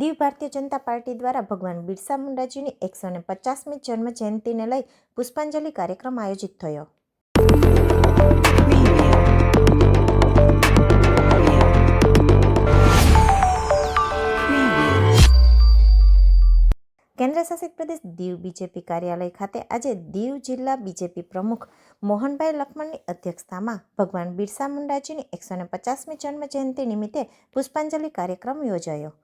Diu Bharatiya Janata party દ્વારા ભગવાન બિરસા મુંડાજીની એકસો ને પચાસમી જન્મ જયંતિને લઈ પુષ્પાંજલિ કાર્યક્રમ આયોજિત થયો. કેન્દ્રશાસિત પ્રદેશ દીવ બીજેપી કાર્યાલય ખાતે આજે દીવ જિલ્લા બીજેપી પ્રમુખ મોહનભાઈ લખમણની અધ્યક્ષતામાં ભગવાન બિરસા મુંડાજીની એકસો ને પચાસમી જન્મ જયંતિ નિમિત્તે પુષ્પાંજલિ કાર્યક્રમ યોજાયો.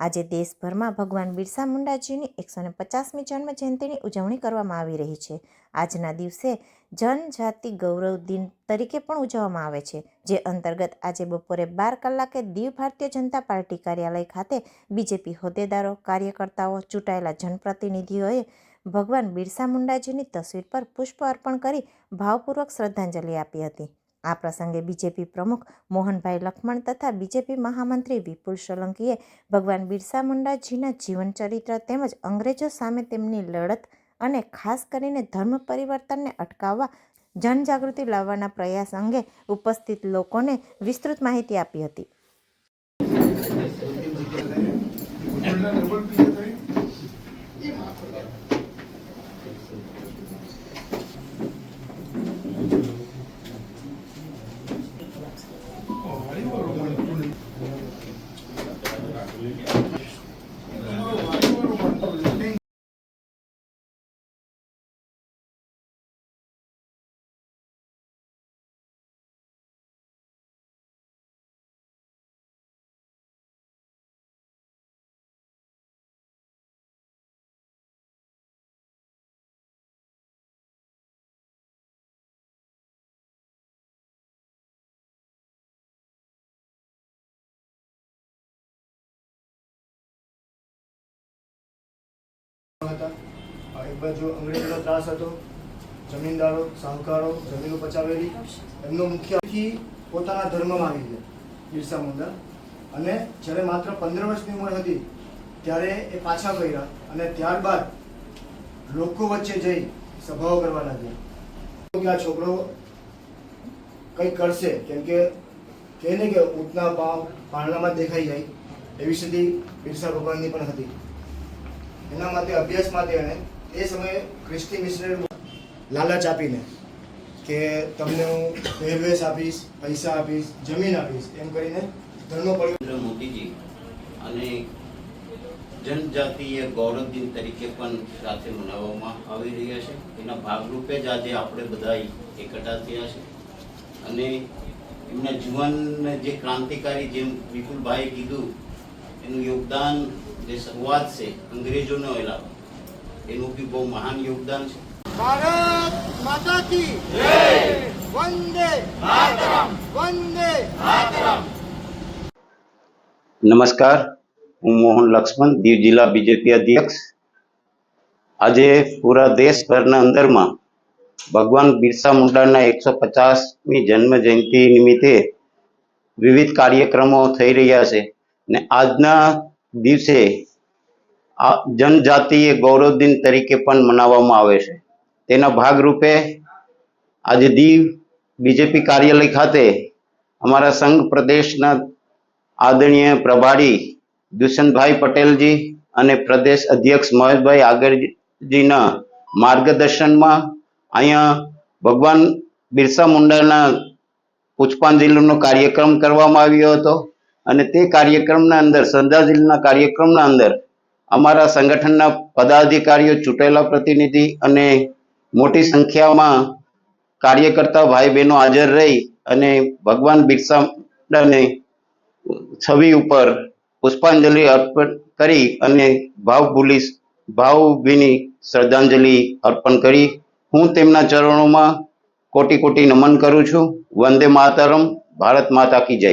આજે દેશભરમાં ભગવાન બિરસા મુંડાજીની એકસો ને પચાસમી જન્મ જયંતિની ઉજવણી કરવામાં આવી રહી છે. આજના દિવસે જનજાતિ ગૌરવ દિન તરીકે પણ ઉજવવામાં આવે છે, જે અંતર્ગત આજે બપોરે બાર કલાકે દીવ ભારતીય જનતા પાર્ટી કાર્યાલય ખાતે બીજેપી હોદ્દેદારો, કાર્યકર્તાઓ, ચૂંટાયેલા જનપ્રતિનિધિઓએ ભગવાન બિરસા મુંડાજીની તસવીર પર પુષ્પ અર્પણ કરી ભાવપૂર્વક શ્રદ્ધાંજલિ આપી હતી. આ પ્રસંગે બીજેપી પ્રમુખ મોહનભાઈ લખમણ તથા બીજેપી મહામંત્રી વિપુલ સોલંકીએ ભગવાન બિરસા મુંડાજીના જીવન ચરિત્ર તેમજ અંગ્રેજો સામે તેમની લડત અને ખાસ કરીને ધર્મ પરિવર્તનને અટકાવવા, જનજાગૃતિ લાવવાના પ્રયાસ અંગે ઉપસ્થિત લોકોને વિસ્તૃત માહિતી આપી હતી. હતા. એક બાજુ અંગ્રેજોનો ત્રાસ હતો, જમીનદારો, સાહુકારો, જમીનો પચાવેલી, એમનો મુખ્યથી પોતાના ધર્મમાં આવી ગયા, બિરસા મુંડા. અને જ્યારે માત્ર પંદર વર્ષની ઉંમર હતી, ત્યારે એ પાછા ફર્યા અને ત્યારબાદ લોકો વચ્ચે જઈ સભાઓ કરવા લાગ્યા. કે આ છોકરો કંઈક કરશે, કેમ કે કહે ને કે ઊંટના પાવ પારણામાં દેખાઈ જાય, એવી સ્થિતિ બિરસા ભગવાનની પણ હતી. એના માટે અભ્યાસ માટે એણે એ સમયે ક્રિસ્તી મિશનરી લાલચ આપીને કે તમને હું પહેરવેશ આપીશ, પૈસા આપીશ, જમીન આપીશ, એમ કરીને ધર્મ પરિવર્તન મોદીજી અને જનજાતીય ગૌરવ દિન તરીકે પણ સાથે મનાવવામાં આવી રહ્યા છે. એના ભાગરૂપે જ આજે આપણે બધા એકઠા થયા છે. અને એમના જીવન જે ક્રાંતિકારી જેમ વિપુલભાઈએ કીધું, એનું યોગદાન જે શરૂઆત છે અંગ્રેજોનો એલા એનું બી બહુ મહાન યોગદાન છે. ભારત માતા કી વંદે વંદે નમસ્કાર હું મોહન લક્ષ્મણ દીવ જિલ્લા બીજેપી અધ્યક્ષ. આજે પૂરા દેશભરના અંદરમાં ભગવાન બિરસા મુંડાના એકસો પચાસમી જન્મ જયંતિ નિમિત્તે વિવિધ કાર્યક્રમો થઈ રહ્યા છે. ને આજના દિવસે આ જનજાતીય ગૌરવ દિન તરીકે પણ મનાવવામાં આવે છે. તેના ભાગરૂપે આજે દીવ બીજેપી કાર્યાલય ખાતે અમારા સંઘ પ્રદેશના આદરણીય પ્રભારી દુષ્યંતભાઈ પટેલજી અને પ્રદેશ અધ્યક્ષ મહેશભાઈ આગળજીના માર્ગદર્શનમાં અહીંયા ભગવાન બિરસા મુંડાના પુષ્પાંજલિનો કાર્યક્રમ કરવામાં આવ્યો હતો. અને તે કાર્યક્રમના અંદર શ્રદ્ધાંજલિના કાર્યક્રમના અંદર અમારા સંગઠનના પદાધિકારીઓ, ચૂંટેલા પ્રતિનિધિ અને મોટી સંખ્યામાં કાર્યકર્તા ભાઈ બહેનો હાજર રહી અને ભગવાન બિરસાને છબી ઉપર પુષ્પાંજલિ અર્પણ કરી અને ભાવભૂલી, ભાવભીની શ્રદ્ધાંજલિ અર્પણ કરી. હું તેમના ચરણોમાં કોટી કોટી નમન કરું છું. વંદે માતરમ. ભારત માતા કી જય.